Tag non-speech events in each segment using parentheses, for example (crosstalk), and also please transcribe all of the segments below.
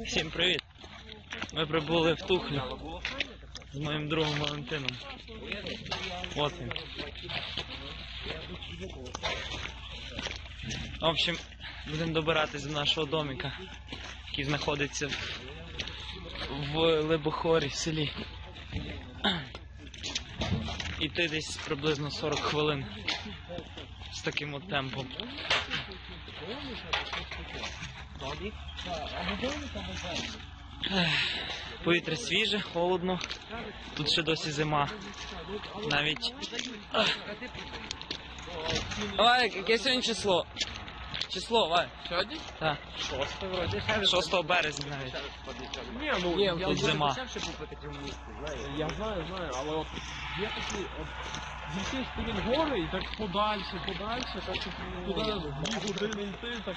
Всім привіт! Ми прибули в Тухлю з моїм другом Валентином. От він. В общем, будемо добиратись до нашого домика, який знаходиться в, в Лебохорі в селі. Іти десь приблизно 40 хвилин з таким от темпом. Повітря свіже, холодно. Тут ще досі зима. Навіть. Ах. Вай, яке сьогодні число? Число, Вай. Сьогодні? Так. Шосте вроді. 6 березня навіть. Ні, ну Ні, я тут вже зима. почав ще купити в місті. Я знаю, знаю, але от є такі, от зійти з гори і так подальше, подальше, так щоб туди дві години йти, так.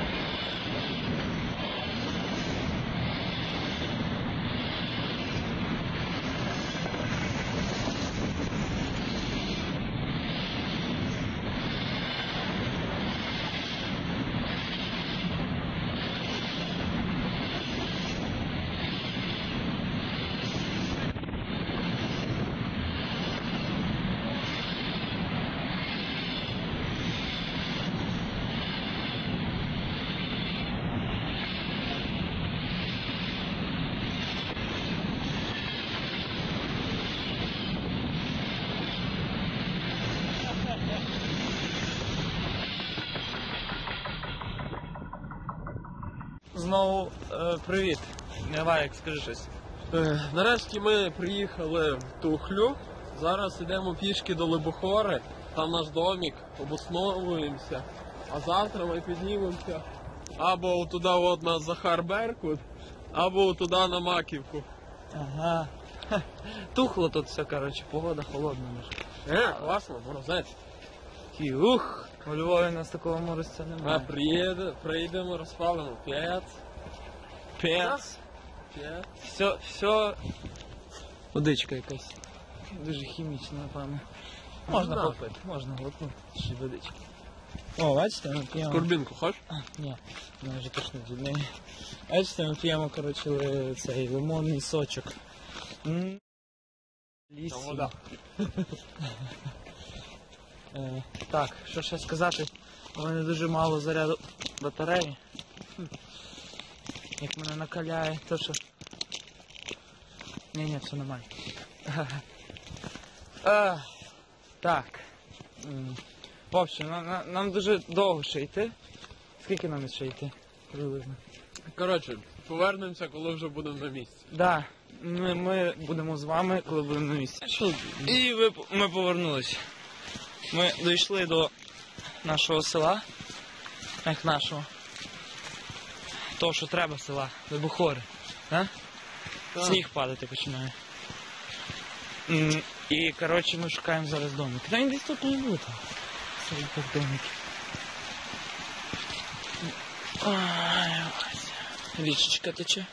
Знову е, привіт. Давай, скажи щось. Е, Нарешті ми приїхали в Тухлю. Зараз йдемо пішки до Лебохори, там наш домик, обосновуємося. А завтра ми піднімемося або туди от на Захар Беркут, або туди на Маківку. Ага. Ха. Тухло тут все, коротше, погода холодна. Е, класно, морозець. Такий, Ух, у Львові у нас такого морозця Ми немає. приїде, прийдемо, розпалимо п'ять. Пец. П'ять. Все, все. Водичка якась. Дуже хімічна, напевно. Можна Да. попити, можна глотнути ще водички. О, бачите, ми п'ємо. Скорбінку, хочеш? Ні, вона вже точно неї. Бачите, ми п'ємо, коротше, ли- цей лимонний сочок. М. Лісі. Вода. (laughs) Е, так, що ще сказати? У мене дуже мало заряду батареї. Як мене накаляє, то що. Ні, ні, все нормально. (laughs) Е, так. В общем, на- на- нам дуже довго ще йти. Скільки нам ще йти? Приблизно. Коротше, повернемося, коли вже будемо на місці. Да, ми, ми будемо з вами, коли будемо на місці. І ви, ми повернулись. Ми дійшли до нашого села. Як нашого. Того, що треба села, до Бухори. Да? Сніг падати починає. М, І, коротше, ми шукаємо зараз домик. Та він десь тут не буде. Серед тих домиків. Ай, ось. Річечка тече.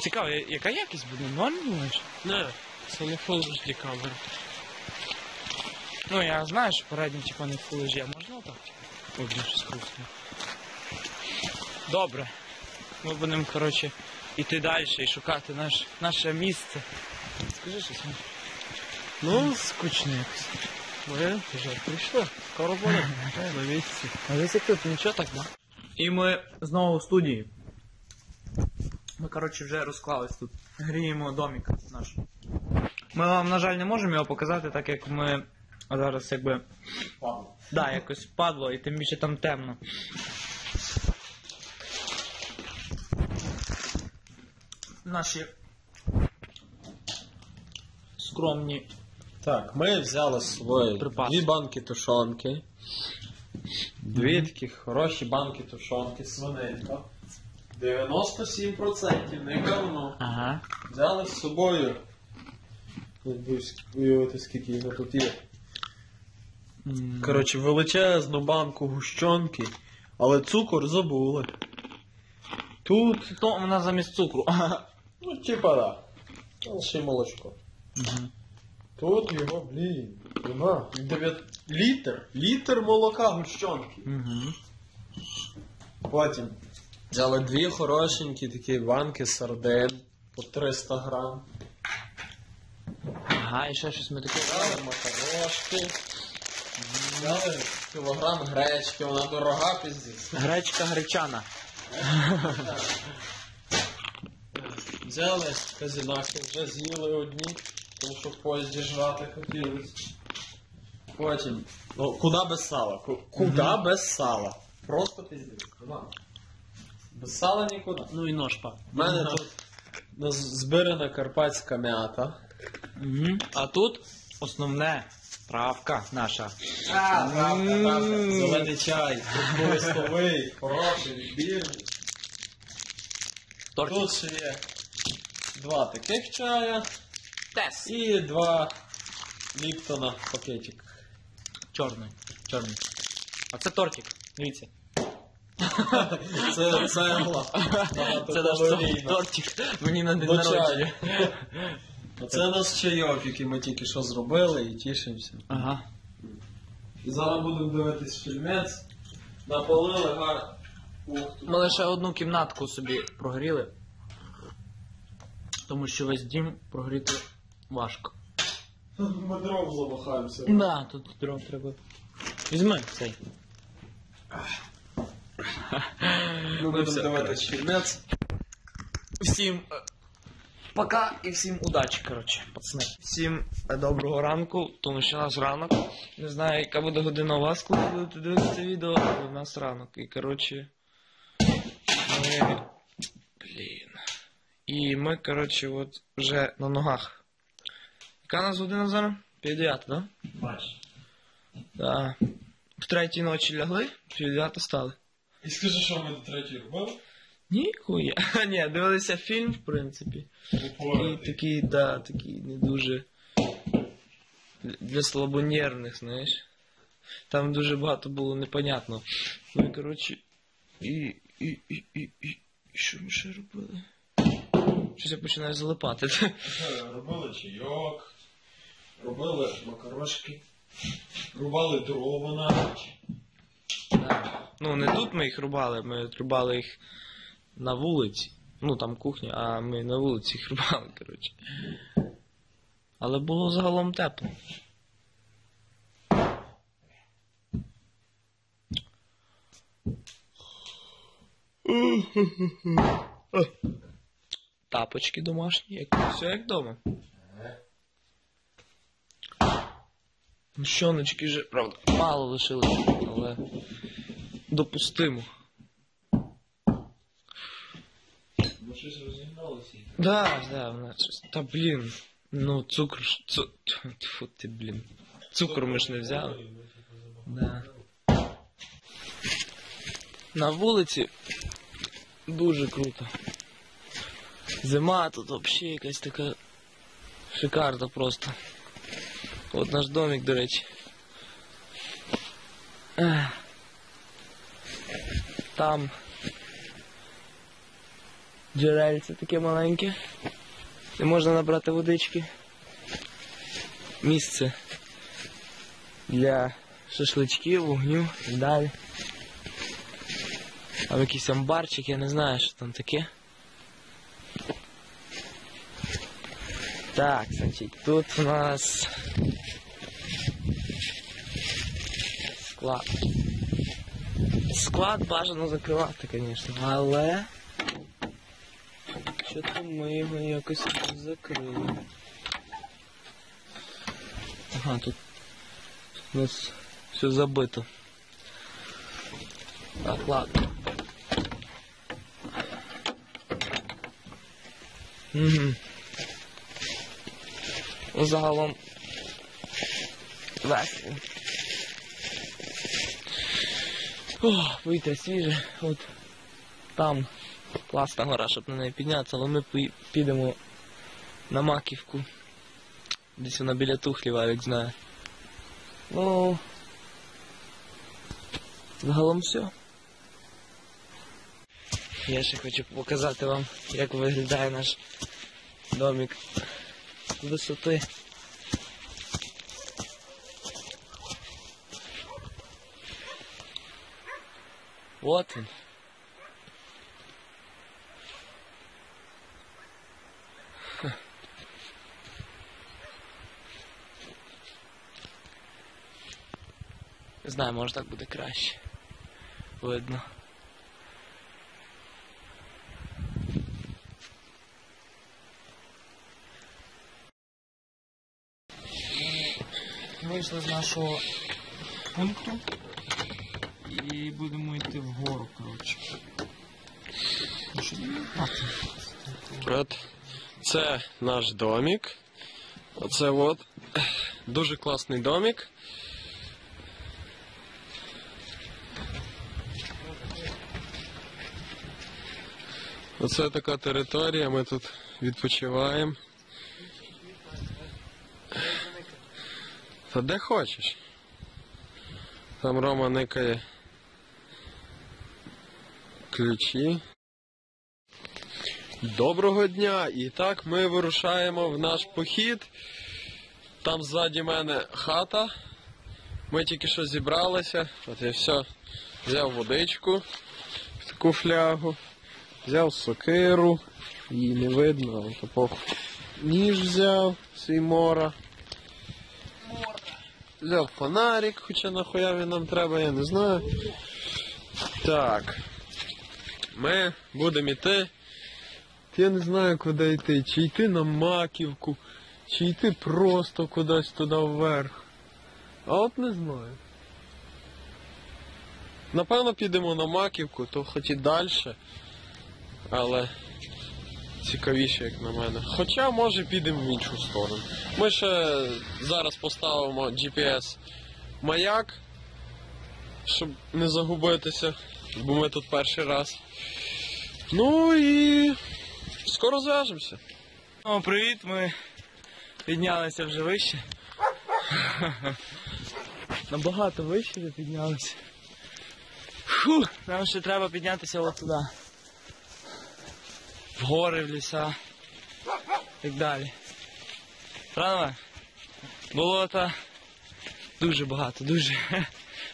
Цікаво, я- яка якість буде? Нормально думаєш? Не, це не Full HD камера. Ну я знаю, що передній типа не Full HD, а можна так? Ой, блін, щось. Добре. Ми будемо, коротше, йти далі і шукати наш, наше місце. Скажи щось. Миш. Ну, Скучно якось. ми вже прийшли. Скоро буде (laughs) на місці. А десь як тут нічого так, да? І ми знову в студії. Ми, коротше, вже розклались тут. Гріємо домик наш. Ми вам, на жаль, не можемо його показати, так як ми зараз якби. Да, якось впадло, і тим більше там темно. Наші скромні. Так, ми взяли з собою Припаси. дві банки тушонки. Дві такі хороші банки тушонки, свиненька. 97% не говно. Ага. Взяли з собою. Якби уявити, скільки його тут є. Коротше, величезну банку гущонки, але цукор забули. Тут, То вона замість цукру. (laughs) ну, типа да. Ще й молочко. Тут його, блін, нема. Дев'ят... Літр. Літр молока гущонки. Угу. Потім взяли дві хорошенькі такі банки сардин по 300 грам. Ага, і ще щось ми таке. Макарошки. Взяли кілограм гречки, вона дорога піздець. Гречка гречана. Взяли казінаки, вже з'їли одні, тому що в поїзді жрати хотілося. Потім. Ну, куди без сала? Ку- Куди без сала? Просто піздець. Куди? Без сала нікуди. Ну і нож пап. У мене тут нас збирана карпатська м'ята. А тут основне травка наша. А, правда, правда. Зелений чай, листовий, хороший, відбірний. Тортик. Тут ще є два таких чая Тес. і два ліптона пакетик. Чорний. Чорний. А це тортик. Дивіться. (laughs) Це цегла. (laughs) Це наш тортик. Мені на день народження. (laughs) чаю. Це наш чайок, який ми тільки що зробили і тішимося. Ага. І зараз будемо дивитись фільмець. Напалили гар. Ух ти. Ми лише одну кімнатку собі прогріли. Тому що весь дім прогріти важко. Ми дров замахаємося. Да, тут дров треба. Візьми цей. Ми Ну, будемо все, дивитись фільмець. Всім е, пока і всім удачі, коротше, пацани. Всім е, доброго ранку, тому що у нас ранок. Не знаю, яка буде година у вас, коли будете дивитися це відео, але у нас ранок. І коротше. Ми. Блін. І ми, коротше, от вже на ногах. Яка у нас година зараз? 5 да? Бач. Да. В третій ночі лягли, в 9 стали. І скажи, що ми до третьої робили? Ніхуя. (laughs) Ні, дивилися фільм, в принципі. І такий, да, такий не дуже для слабонервних, знаєш. Там дуже багато було непонятно. Ну і коротше. І. І. І. І. І. що ми ще робили? Щось я починаю залипати. Робили чайок, робили макарошки, рубали дрова на ніч. Да. Ну, не тут ми їх рубали, ми рубали їх на вулиці. Ну там кухня, а ми на вулиці їх (laughs) коротше. Але було загалом тепло. (laughs) Тапочки домашні, як все як вдома. Щоночки вже, правда, мало лишилось, але допустимо. Да, да, вона щось. Та блін. Ну, цукор. ж- Цу... (laughs) Тьфу ти, блін. Цукор ми ж не взяли. Да. На вулиці дуже круто. Зима тут взагалі якась така шикарна просто. От наш домик, до речі. Ех. Там джерельце таке маленьке. Де можна набрати водички. Місце для шашличків, вогню і далі. А якийсь амбарчик, я не знаю, що там таке. Так, значить, тут у нас склад. Склад бажано закривати, звісно, але що-то ми його якось закрили. Ага, тут у нас все забито. Так, ладно. Угу. Загалом весело. О, повітря свіже. От там класна гора, щоб на неї піднятися, але ми підемо на маківку. Десь вона біля тухлів, Алік знає. Ну. Загалом все. Я ще хочу показати вам, як виглядає наш домик з висоти. От він. Не знаю, може так буде краще. Видно. Вийшли з нашого пункту і будемо йти вгору, коротше. Ну? От це наш домик. Оце от дуже класний домик. Оце така територія, ми тут відпочиваємо. Та де хочеш. Там Рома никає ключі. Доброго дня! І так ми вирушаємо в наш похід. Там ззаді мене хата. Ми тільки що зібралися. От я все взяв водичку в таку флягу, взяв сокиру, її не видно, але похуй. Ніж взяв, свій мора. Взяв фонарик, хоча нахуя він нам треба, я не знаю. Так. Ми будемо йти. Я не знаю, куди йти. Чи йти на маківку, чи йти просто кудись туди вверх. А от не знаю. Напевно, підемо на маківку, то хоч і далі. Але цікавіше, як на мене. Хоча, може, підемо в іншу сторону. Ми ще зараз поставимо GPS маяк, щоб не загубитися, бо ми тут перший раз. Ну і скоро зв'яжемося. О, привіт, ми піднялися вже вище. Набагато вище піднялися. Фу, нам ще треба піднятися от туди. В гори, в ліса. І так далі. Правильно? Болота дуже багато, дуже. (laughs)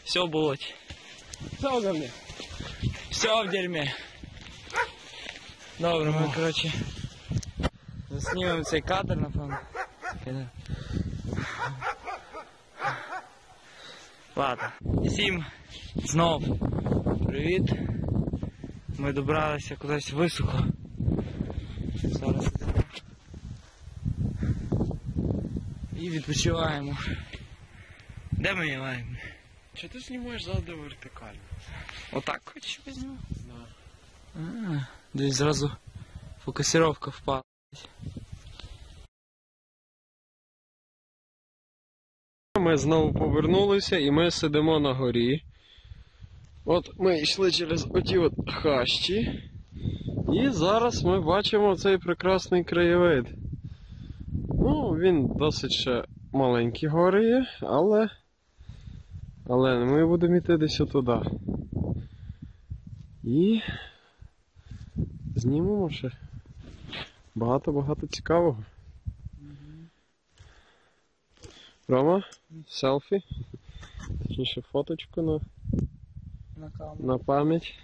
Все в болоті. Все, говне. Все в дерьмі. Добре, ми, коротше, заснімемо цей кадр, напевно. Ладно. Всім знов привіт. Ми добралися кудись високо. Зараз йдемо. І відпочиваємо. Де ми маємо? Чи ти знімаєш завжди вертикально? Отак хоч візьмемо? А, Десь зразу фокусировка впала. Ми знову повернулися і ми сидимо на горі. От ми йшли через оті от хащі. І зараз ми бачимо цей прекрасний краєвид. Він досить ще маленькі гори є, але. Але ми будемо йти десь туди. І знімемо ще багато-багато цікавого. Рома, селфі. Точніше фоточку на, На на пам'ять.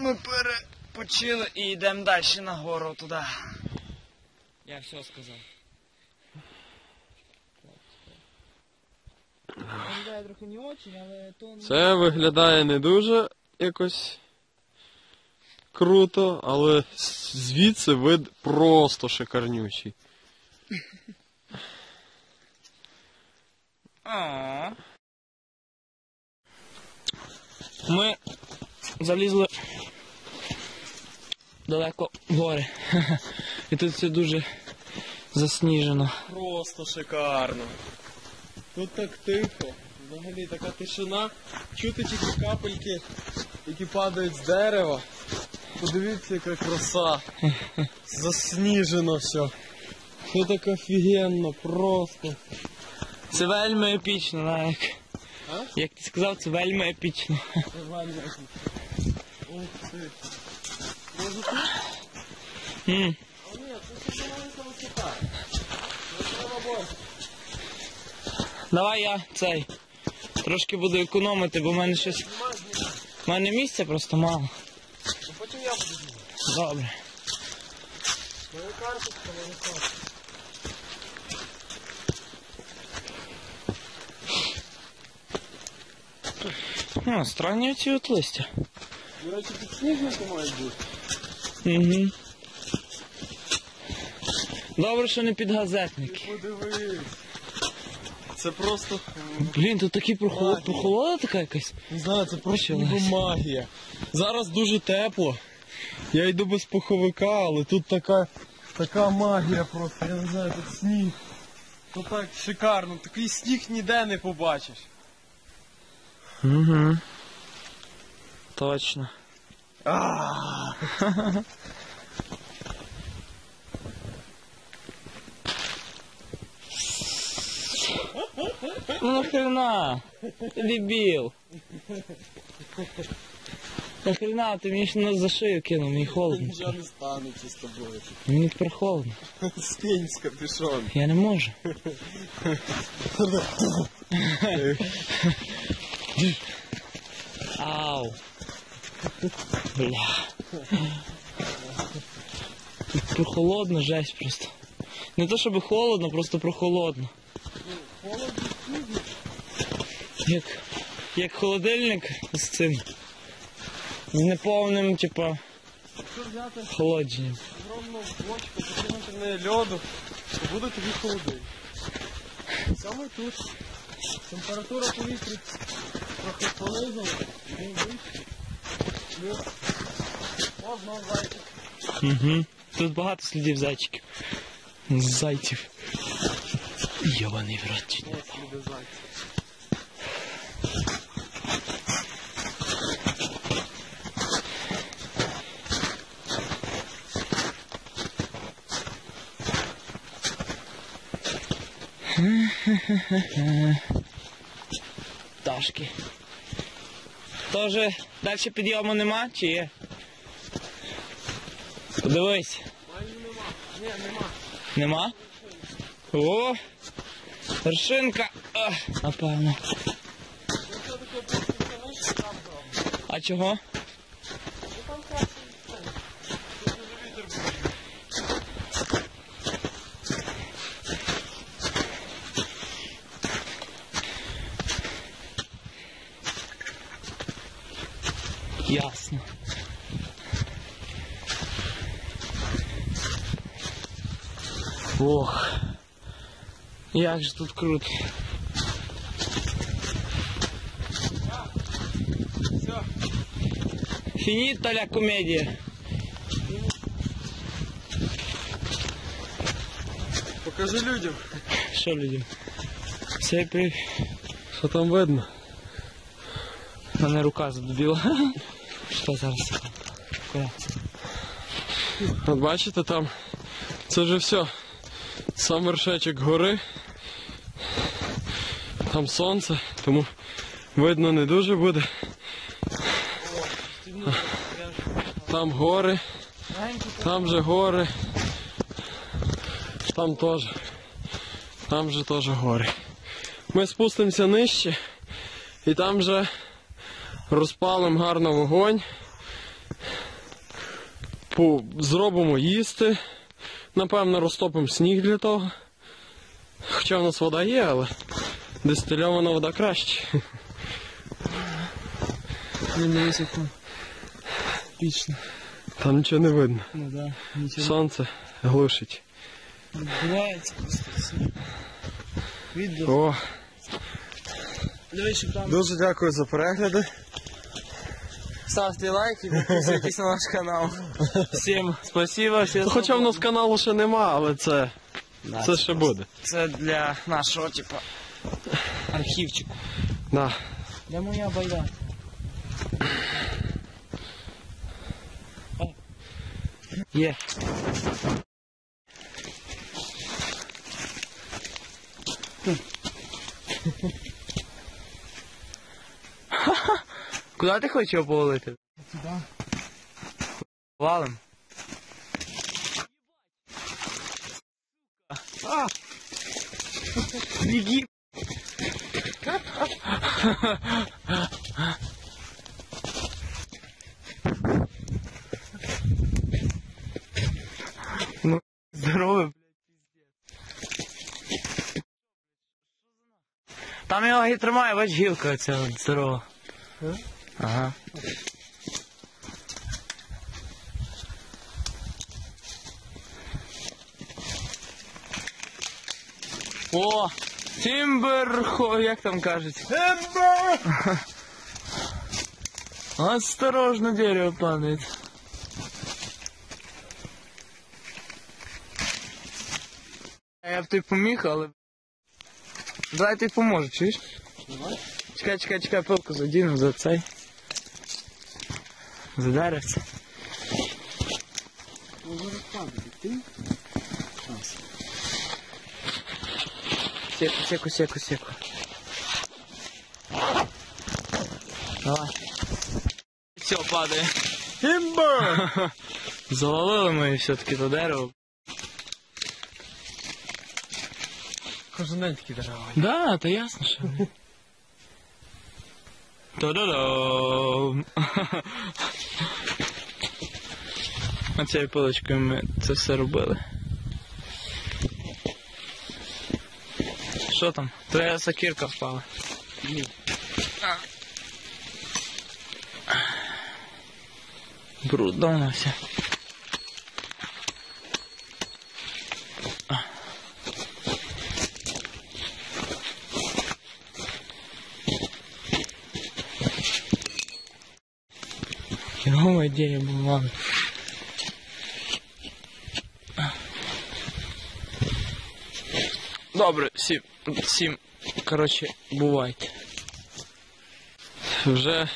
Ми перепочили і йдемо далі на гору туди. Я все сказав. Виглядає трохи не очень, але то не... Це виглядає не дуже якось круто, але звідси вид просто шикарнючий. Ми залізли далеко гори. І тут все дуже засніжено. Просто шикарно. Тут так тихо. Взагалі така тишина. Чути тільки капельки, які падають з дерева. Подивіться, яка краса. Засніжено все. Це так офігенно, просто. Це вельми епічно, навіть. Як ти сказав, це вельми епічно. Нормально. Ух ти. М. Давай я цей. Трошки буду економити, бо в мене щось. В мене місця просто мало. Потім я буду. Добре. Ну, странні оці от листя. До речі, підсніжники мають бути. Угу. Добре, що не підгазетники. Подивись. Це просто. Блін, тут такі прохолод... Прохолода така якась. Не знаю, це просто ніби магія. Зараз дуже тепло. Я йду без пуховика, але тут така, така магія просто. Я не знаю, тут сніг. Тут так шикарно. Такий сніг ніде не побачиш. Угу. Точно. Ну нахрена? Ти дебіл. Нахрена, ти мені ж на за шию кинув, мені холодно. Нічого не станеться з тобою. Мені тепер холодно. Скинь з капюшон. Я не можу. (laughs) Ау. Бля. Тут прохолодно, жесть просто. Не то щоб холодно, просто прохолодно. Як, як холодильник з цим. З неповним, типа, охолодженням. огромну бочку, закинути в неї льоду, то буде тобі холодильник. Саме тут температура повітря трохи понизила, не вище. Плюс можна зайти. Угу. Тут багато слідів зайчиків. Зайців. Йобаний в рот. чуть не. Ось люди зайці. Пташки. Тоже далі підйому нема чи є? Подивись. Нема. Нема. О! Вершинка! Напевно. А чого? Ну там краще це. Тут дуже вітер буде. Ясно. Ох. Як же тут круто. Фініта ля комедія. Покажи людям. Що людям? Все при... Що там видно? У Мене рука задубіла. Що зараз? Куди? От бачите там, це вже все. Сам вершечок гори. Там сонце, тому видно не дуже буде. Там гори, там же гори. Там теж. Там же теж гори. Ми спустимося нижче і там же розпалимо гарно вогонь. Зробимо їсти. Напевно, розтопимо сніг для того. Хоча в нас вода є, але дистильована вода краще. Пічно. Там нічого не видно. Ну да, нічого. Сонце глушить. Відбувається просто все. Відео. О, дуже дякую за перегляди. Ставте лайки, підписуйтесь на наш канал. Всім спасибо, всім Хоча в нас каналу ще нема, але це, Да, це ще буде. Це для нашого, типу, архівчику. Да. Де моя байда? Є. Куди ти хочеш його повалити? Сюди. Валим. А! Беги! Ну, здорово, блядь, пиздец. Там його і тримає, бач, гілка ця от здорова. Ага. О! Тимберхо, як там кажуть? Тимбер! (laughs) Осторожно, дерево падает. Я б тобі поміг, але... Давай ти поможу, чуєш? Чекай, чекай, чекай, пилку задіну за цей. За деревце. Секу, секу, секу, секу. Давай. Все, падає. Імба! (laughs) Завалили ми все-таки то дерево. Кожен день такі дерева. Да, та ясно, що. Та-да-дам! Оцією пилочкою ми це все робили. Що там? Твоя сакірка впала. Ні. Брудно все. Херовая идея была. Добре, всім, всім, коротше, бувайте. Вже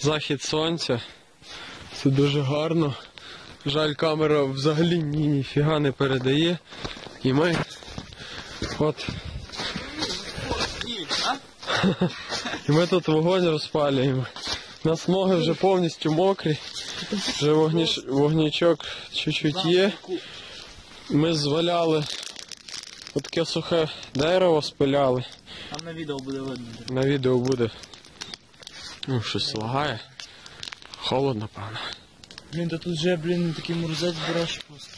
захід сонця. Це дуже гарно. Жаль, камера взагалі ні, ніфіга не передає. І ми. От. (laughs) І ми тут вогонь розпалюємо. У нас ноги вже повністю мокрі. Вже вогніш... вогнічок чуть-чуть є. Ми зваляли таке сухе дерево, спиляли. Там на відео буде видно. На відео буде. Ну, щось лагає. Холодно, певно. Блін, та тут вже, блін, такий морозець береш просто.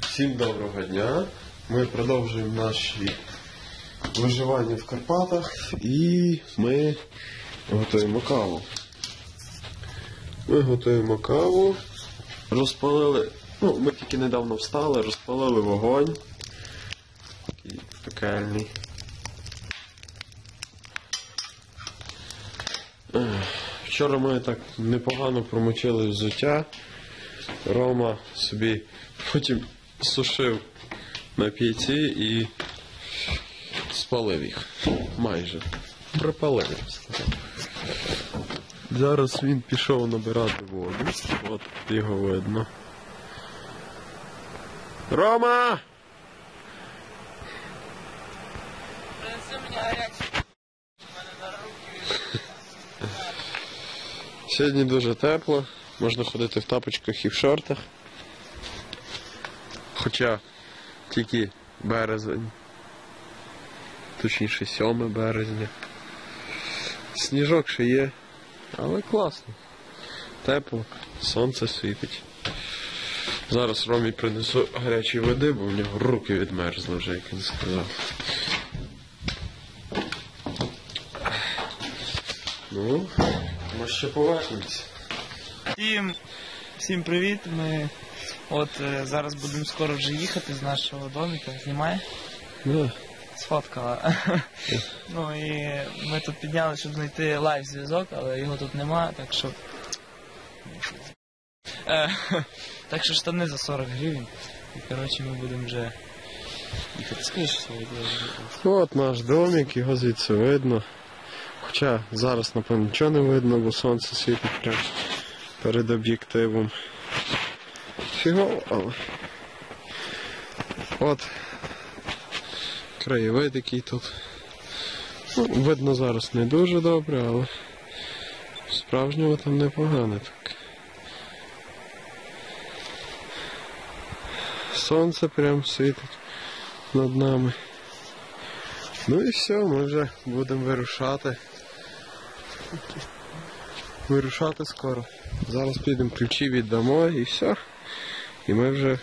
Всім доброго дня. Ми продовжуємо наші виживання в Карпатах і ми готуємо каву. Ми готуємо каву. Розпалили. Ну, ми тільки недавно встали, розпалили вогонь. Такий пекельний. Вчора ми так непогано промочили взуття. Рома собі потім сушив на п'яці і спалив їх. Майже. Припалив. я. Зараз він пішов набирати воду. От його видно. Рома! Сьогодні дуже тепло, можна ходити в тапочках і в шортах. Хоча тільки березень, точніше 7 березня. Сніжок ще є, але класно. Тепло, сонце світить. Зараз Ромі принесу гарячої води, бо в нього руки відмерзли вже, як він сказав. Ну, ми ще повернемося. Всім, всім привіт. Ми от е, зараз будемо скоро вже їхати з нашого домика. Знімає? Да. Сфоткала. (laughs) ну і ми тут підняли, щоб знайти лайв зв'язок, але його тут нема, так що. Е, (laughs) так що штани за 40 гривень. І коротше ми будемо вже їхати. Скажи своє От наш домик, його звідси видно. Хоча зараз, напевно, нічого не видно, бо сонце світить прямо перед об'єктивом. Фігово, але. От краєвид який тут. Ну, видно зараз не дуже добре, але справжнього там непогано так. Сонце прям світить над нами. Ну і все, ми вже будемо вирушати. Вирушати скоро. Зараз підемо ключі віддамо і все. І ми вже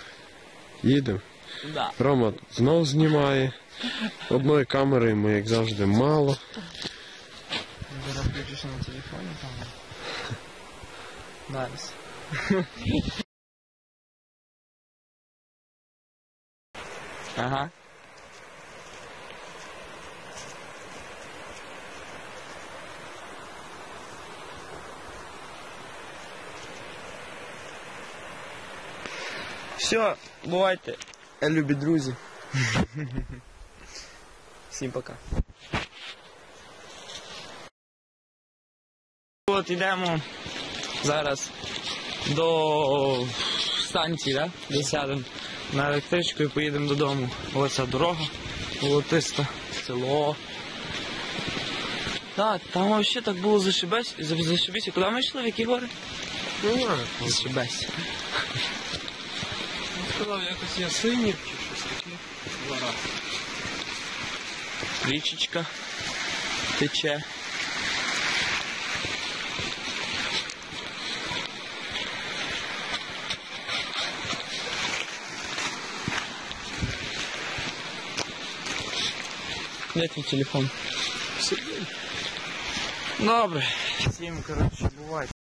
їдемо. Да. Рома знов знімає. Одної камери йому, як завжди, мало. Зараз включиш на телефоні там. Найс. Ага. Все, бувайте, любі друзі. Всім пока. От йдемо зараз до станції, да? де сядемо на електричку і поїдемо додому. Оця дорога, волотиста, село. Так, там взагалі так було зашибесь, за- Куди ми йшли? В які гори? Зашибесь. Сказав, якось я синів чи щось таке. Зараз. Річечка тече. Де твій телефон? Добре. Всім, коротше, бувайте.